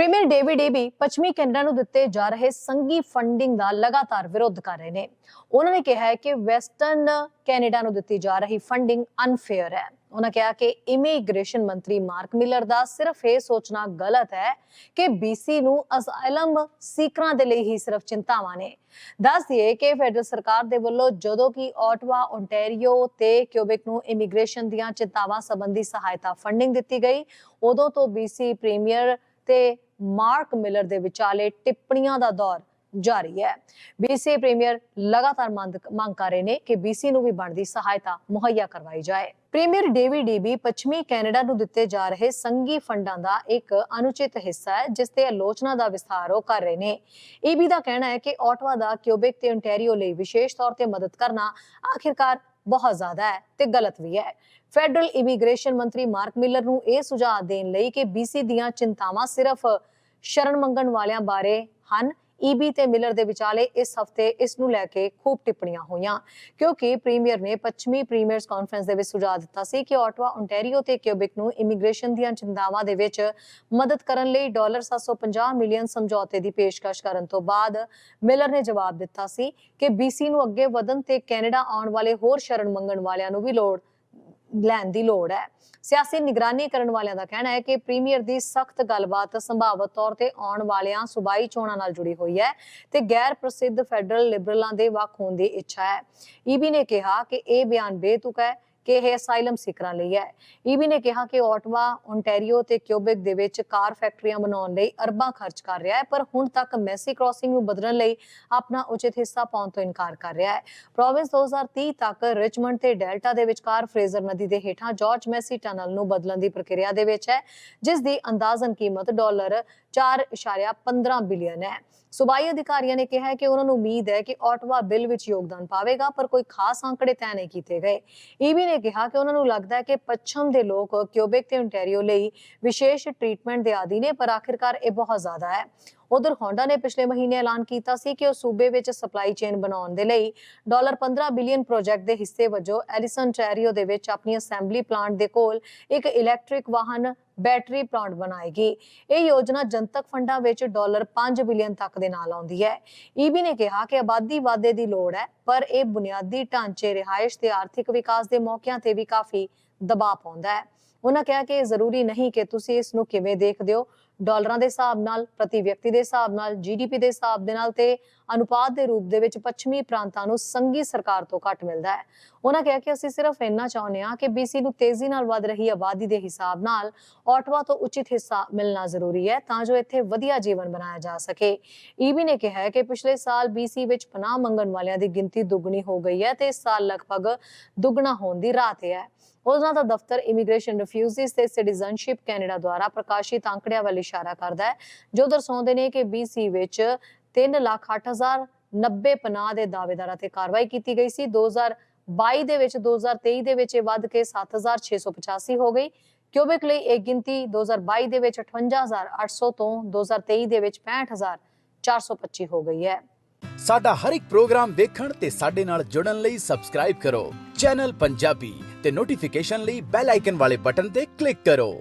Premier David Eby ਪੱਛਮੀ Canada ਨੂੰ ਦਿੱਤੇ ਜਾ ਰਹੇ ਸੰਘੀ ਫੰਡਿੰਗ ਦਾ ਲਗਾਤਾਰ ਵਿਰੋਧ ਕਰ ਰਹੇ ਨੇ। ਉਹਨਾਂ ਨੇ ਕਿਹਾ ਹੈ ਕਿ ਵੈਸਟਰਨ ਕੈਨੇਡਾ ਨੂੰ ਦਿੱਤੀ ਜਾ ਰਹੀ ਫੰਡਿੰਗ ਅਨਫੇਅਰ ਹੈ। ਉਹਨਾਂ ਕਿਹਾ ਕਿ ਇਮੀਗ੍ਰੇਸ਼ਨ ਮੰਤਰੀ ਮਾਰਕ ਮਿਲਰ ਦਾ ਸਿਰਫ ਇਹ ਸੋਚਣਾ ਗਲਤ ਹੈ ਕਿ BC ਨੂੰ ਅਸਾਈਲਮ ਸੀਕਰਾਂ ਦੇ ਲਈ ਹੀ ਸਿਰਫ ਚਿੰਤਾਵਾਂ ਨੇ। ਦੱਸ ਦਈਏ ਕਿ ਫੈਡਰਲ ਸਰਕਾਰ ਦੇ ਵੱਲੋਂ ਜਦੋਂ ਕਿ ਆਟਵਾ ਓਨਟਾਰੀਓ ਤੇ ਕਿਊਬਿਕ ਨੂੰ ਇਮੀਗ੍ਰੇਸ਼ਨ ਦੀਆਂ ਚਿੰਤਾਵਾਂ ਸੰਬੰਧੀ ਸਹਾਇਤਾ ਫੰਡਿੰਗ ਦਿੱਤੀ ਗਈ, ਉਦੋਂ ਤੋਂ BC ਪ੍ਰੀਮੀਅਰ ਤੇ ਮਾਰਕ ਮਿਲਰ ਦੇ ਵਿਚਾਲੇ ਟਿੱਪਣੀਆਂ ਦਾ ਦੌਰ ਜਾਰੀ ਹੈ। BC ਪ੍ਰੀਮੀਅਰ ਲਗਾਤਾਰ ਮੰਗ ਕਰ ਰਹੇ ਨੇ ਕਿ BC ਨੂੰ ਵੀ ਬਣਦੀ ਸਹਾਇਤਾ ਮੁਹੱਈਆ ਕਰਵਾਈ ਜਾਏ। ਪ੍ਰੀਮੀਅਰ ਡੇਵਿਡ ਡੀਬੀ ਪੱਛਮੀ ਕੈਨੇਡਾ ਨੂੰ ਦਿੱਤੇ ਜਾ ਰਹੇ ਸੰਘੀ ਫੰਡਾਂ ਦਾ ਇੱਕ ਅਨੁਚਿਤ ਹਿੱਸਾ ਹੈ, ਜਿਸ ਤੇ ਆਲੋਚਨਾ ਦਾ ਵਿਸਥਾਰ ਉਹ ਕਰ ਰਹੇ ਨੇ। ਈਬੀ ਦਾ ਕਹਿਣਾ ਹੈ ਕਿ ਆਟਵਾ ਦਾ ਕਿਊਬਿਕ ਤੇ ਓਨਟਾਰੀਓ ਲਈ ਵਿਸ਼ੇਸ਼ ਤੌਰ ਤੇ ਮਦਦ ਕਰਨਾ ਆਖਿਰਕਾਰ ਬਹੁਤ ਜ਼ਿਆਦਾ ਹੈ ਤੇ ਗਲਤ ਵੀ ਹੈ। ਫੈਡਰਲ ਇਮੀਗ੍ਰੇਸ਼ਨ ਮੰਤਰੀ ਮਾਰਕ ਮਿਲਰ ਨੂੰ ਇਹ ਸੁਝਾਅ ਦੇਣ ਲਈ ਕਿ BC ਦੀਆਂ ਚਿੰਤਾਵਾਂ ਸਿਰਫ ਸ਼ਰਨ ਮੰਗਣ ਵਾਲਿਆਂ ਬਾਰੇ ਹਨ ਈਬੀ ਤੇ ਮਿਲਰ ਦੇ ਵਿਚਾਲੇ ਇਸ ਹਫ਼ਤੇ ਇਸ ਨੂੰ ਲੈ ਕੇ ਖੂਬ ਟਿੱਪਣੀਆਂ ਹੋਈਆਂ, ਕਿਉਂਕਿ ਪ੍ਰੀਮੀਅਰ ਨੇ ਪੱਛਮੀ ਪ੍ਰੀਮੀਅਰਸ ਕਾਨਫਰੰਸ ਦੇ ਵਿੱਚ ਸੁਝਾਅ ਦਿੱਤਾ ਸੀ ਕਿ ਆਟਵਾ ਓਨਟਾਰੀਓ ਤੇ ਕਿਊਬਿਕ ਨੂੰ ਇਮੀਗ੍ਰੇਸ਼ਨ ਦੀਆਂ ਚਿੰਤਾਵਾਂ ਦੇ ਵਿੱਚ ਮਦਦ ਕਰਨ ਲਈ ਡਾਲਰ 750 ਮਿਲੀਅਨ ਸਮਝੌਤੇ ਦੀ ਪੇਸ਼ਕਸ਼ ਕਰਨ ਤੋਂ ਬਾਅਦ ਮਿਲਰ ਨੇ ਜਵਾਬ ਦਿੱਤਾ ਸੀ ਕਿ BC ਨੂੰ ਅੱਗੇ ਵਧਣ ਤੇ ਕੈਨੇਡਾ ਆਉਣ ਵਾਲੇ ਹੋਰ ਸ਼ਰਨ ਮੰਗਣ ਵਾਲਿਆਂ ਨੂੰ ਵੀ ਲੋੜ ਲੈਣ ਦੀ ਲੋੜ ਹੈ। ਸਿਆਸੀ ਨਿਗਰਾਨੀ ਕਰਨ ਵਾਲਿਆਂ ਦਾ ਕਹਿਣਾ ਹੈ ਕਿ ਪ੍ਰੀਮੀਅਰ ਦੀ ਸਖਤ ਗੱਲਬਾਤ ਸੰਭਾਵਤ ਤੌਰ ਤੇ ਆਉਣ ਵਾਲਿਆਂ ਸੂਬਾਈ ਚੋਣਾਂ ਨਾਲ ਜੁੜੀ ਹੋਈ ਹੈ ਤੇ ਗੈਰ ਪ੍ਰਸਿੱਧ ਫੈਡਰਲ ਲਿਬਰਲਾਂ ਦੇ ਵੱਖ ਹੋਣ ਦੀ ਇੱਛਾ ਹੈ। ਈਬੀ ਨੇ ਕਿਹਾ ਕਿ ਇਹ ਬਿਆਨ ਬੇਤੁਕ ਹੈ ਕਿ ਇਹ ਅਸਾਈਲਮ ਸਿਕਰਾਂ ਲਈ ਹੈ। ਈਬੀ ਨੇ ਕਿਹਾ ਕਿ ਆਟਵਾ ਓਨਟਾਰੀਓ ਤੇ ਕਿਊਬਿਕ ਦੇ ਵਿੱਚ ਕਾਰ ਫੈਕਟਰੀਆਂ ਬਣਾਉਣ ਲਈ ਅਰਬਾਂ ਖਰਚ ਕਰ ਰਿਹਾ ਹੈ, ਪਰ ਹੁਣ ਤੱਕ ਮੈਸੀ ਕ੍ਰਾਸਿੰਗ ਨੂੰ ਬਦਲਣ ਲਈ ਆਪਣਾ ਉਚਿਤ ਹਿੱਸਾ ਪਾਉਣ ਤੋਂ ਇਨਕਾਰ ਕਰ ਰਿਹਾ ਹੈ। ਪ੍ਰੋਵਿੰਸ 2030 ਤੱਕ ਰਿਚਮੰਡ ਤੇ ਡੈਲਟਾ ਦੇ ਵਿਚਕਾਰ ਫਰੇਜ਼ਰ ਨਦੀ ਦੇ ਹੇਠਾਂ ਜਾਰਜ ਮੈਸੀ ਟਨਲ ਨੂੰ ਬਦਲਣ ਦੀ ਪ੍ਰਕਿਰਿਆ ਦੇ ਵਿੱਚ ਹੈ, ਜਿਸ ਦੀ ਅੰਦਾਜ਼ਨ ਕੀਮਤ ਡਾਲਰ 4.15 ਬਿਲੀਅਨ ਹੈ। ਸੂਬਾਈ ਅਧਿਕਾਰੀਆਂ ਨੇ ਕਿਹਾ ਕਿ ਉਹਨਾਂ ਨੂੰ ਉਮੀਦ ਹੈ ਕਿ ਆਟਵਾ ਬਿੱਲ ਵਿੱਚ ਯੋਗਦਾਨ ਪਾਵੇਗਾ, ਪਰ ਕੋਈ ਖਾਸ ਅੰਕੜੇ ਤੈਅ ਨਹੀਂ ਕੀਤੇ ਗਏ। ਈਬੀ ਨੇ ਕਿਹਾ ਕਿ ਉਹਨਾਂ ਨੂੰ ਲੱਗਦਾ ਹੈ ਕਿ ਪੱਛਮ ਦੇ ਲੋਕ ਕਿਊਬਿਕ ਤੇ ਓਨਟਾਰੀਓ ਲਈ ਵਿਸ਼ੇਸ਼ ਟ੍ਰੀਟਮੈਂਟ ਦੇ ਆਦੀ ਨੇ, ਪਰ ਆਖਿਰਕਾਰ ਇਹ ਬਹੁਤ ਜ਼ਿਆਦਾ ਹੈ। ਉਧਰ ਹੋਂਡਾ ਨੇ ਪਿਛਲੇ ਮਹੀਨੇ ਐਲਾਨ ਕੀਤਾ ਸੀ ਕਿ ਉਹ ਸੂਬੇ ਵਿੱਚ ਸਪਲਾਈ ਚੇਨ ਬਣਾਉਣ ਦੇ ਲਈ ਡਾਲਰ 15 ਬਿਲੀਅਨ ਪ੍ਰੋਜੈਕਟ ਦੇ ਹਿੱਸੇ ਵਜੋਂ ਐਲਿਸਨ ਟੈਰੀਓ ਦੇ ਵਿੱਚ ਆਪਣੀ ਅਸੈਂਬਲੀ ਪਲਾਂਟ ਦੇ ਕੋਲ ਇੱਕ ਇਲੈਕਟ੍ਰਿਕ ਵਾਹਨ ਬੈਟਰੀ ਪਲਾਂਟ ਬਣਾਏਗੀ। ਇਹ ਯੋਜਨਾ ਜਨਤਕ ਫੰਡਾਂ ਵਿੱਚ ਡਾਲਰ 5 ਬਿਲੀਅਨ ਤੱਕ ਦੇ ਨਾਲ ਆਉਂਦੀ ਹੈ। ਈਬੀ ਨੇ ਕਿਹਾ ਕਿ ਆਬਾਦੀ ਵਾਧੇ ਦੀ ਲੋੜ ਹੈ, ਪਰ ਇਹ ਬੁਨਿਆਦੀ ਢਾਂਚੇ ਰਿਹਾਇਸ਼ ਤੇ ਆਰਥਿਕ ਵਿਕਾਸ ਦੇ ਮੌਕਿਆਂ ਤੇ ਵੀ ਕਾਫੀ ਦਬਾਅ ਪਾਉਂਦਾ ਹੈ। ਉਹਨਾਂ ਕਿਹਾ ਕਿ ਜ਼ਰੂਰੀ ਨਹੀਂ ਕਿ ਤੁਸੀਂ ਇਸ ਨੂੰ ਕਿਵੇਂ ਦੇਖਦੇ ਹੋ। ਡਾਲਰਾਂ ਦੇ ਹਿਸਾਬ ਨਾਲ, ਪ੍ਰਤੀ ਵਿਅਕਤੀ ਦੇ ਹਿਸਾਬ ਨਾਲ ਜੀਡੀਪੀ ਦੇ ਹਿਸਾਬ ਦੇ ਨਾਲ ਤੇ ਅਨੁਪਾਤ ਦੇ ਰੂਪ ਦੇ ਵਿੱਚ ਪੱਛਮੀ ਪ੍ਰਾਂਤਾਂ ਨੂੰ ਸੰਘੀ ਸਰਕਾਰ ਤੋਂ ਘੱਟ ਮਿਲਦਾ ਹੈ। ਉਹਨਾਂ ਕਿਹਾ ਕਿ ਅਸੀਂ ਸਿਰਫ ਇੰਨਾ ਚਾਹੁੰਦੇ ਹਾਂ ਕਿ BC ਨੂੰ ਤੇਜ਼ੀ ਨਾਲ ਵਧ ਰਹੀ ਆਬਾਦੀ ਦੇ ਹਿਸਾਬ ਨਾਲ ਆਟਵਾ ਤੋਂ ਉਚਿਤ ਹਿੱਸਾ ਮਿਲਣਾ ਜ਼ਰੂਰੀ ਹੈ ਤਾਂ ਜੋ ਇੱਥੇ ਵਧੀਆ ਜੀਵਨ ਬਣਾਇਆ ਜਾ ਸਕੇ। ਈਬੀ ਨੇ ਕਿਹਾ ਕਿ ਪਿਛਲੇ ਸਾਲ BC ਵਿੱਚ ਪਨਾਹ ਮੰਗਣ ਵਾਲਿਆਂ ਦੀ ਗਿਣਤੀ ਦੁੱਗਣੀ ਹੋ ਗਈ ਹੈ ਤੇ ਇਸ ਸਾਲ ਲਗਭਗ ਦੁੱਗਣਾ ਹੋਣ ਦੀ ਰਾਹ ਤੇ ਹੈ। ਉਹਨਾਂ ਦਾ ਦਫ਼ਤਰ ਇਮੀਗ੍ਰੇਸ਼ਨ ਰਿਫਿਊਜੀਜ਼ ਤੇ ਸਿਟੀਜ਼ਨਸ਼ਿਪ ਕੈਨੇਡਾ ਦੁਆਰਾ ਪ੍ਰਕਾਸ਼ਿਤ ਅੰਕੜਿਆਂ ਵੱਲ ਇਸ਼ਾਰਾ ਕਰਦਾ ਹੈ, ਜੋ ਦਰਸਾਉਂਦੇ ਨੇ ਕਿ BC ਵਿੱਚ 308090 ਪਨਾਹ ਦੇ ਦਾਅਵੇਦਾਰਾਂ ਤੇ ਕਾਰਵਾਈ ਕੀਤੀ ਗਈ ਸੀ। 2022 ਦੇ ਵਿੱਚ 2023 ਦੇ ਵਿੱਚ ਇਹ ਵੱਧ ਕੇ 7685 ਹੋ ਗਈ। ਕਿਊਬਿਕ ਲਈ ਇਹ ਗਿਣਤੀ 2022 ਦੇ ਵਿੱਚ 58800 ਤੋਂ 2023 ਦੇ ਵਿੱਚ 65425 ਹੋ ਗਈ ਹੈ। ਸਾਡਾ ਹਰ ਇੱਕ ਪ੍ਰੋਗਰਾਮ ਦੇਖਣ ਤੇ ਸਾਡੇ ਨਾਲ ਜੁੜਨ ਲਈ ਸਬਸਕ੍ਰਾਈਬ ਕਰੋ। ਚੈਨਲ ਪੰਜਾਬੀ ਤੇ ਨੋਟੀਫਿਕੇਸ਼ਨ ਲਈ ਬੈਲ ਆਈਕਨ ਵਾਲੇ ਬਟਨ ਤੇ ਕਲਿੱਕ ਕਰੋ।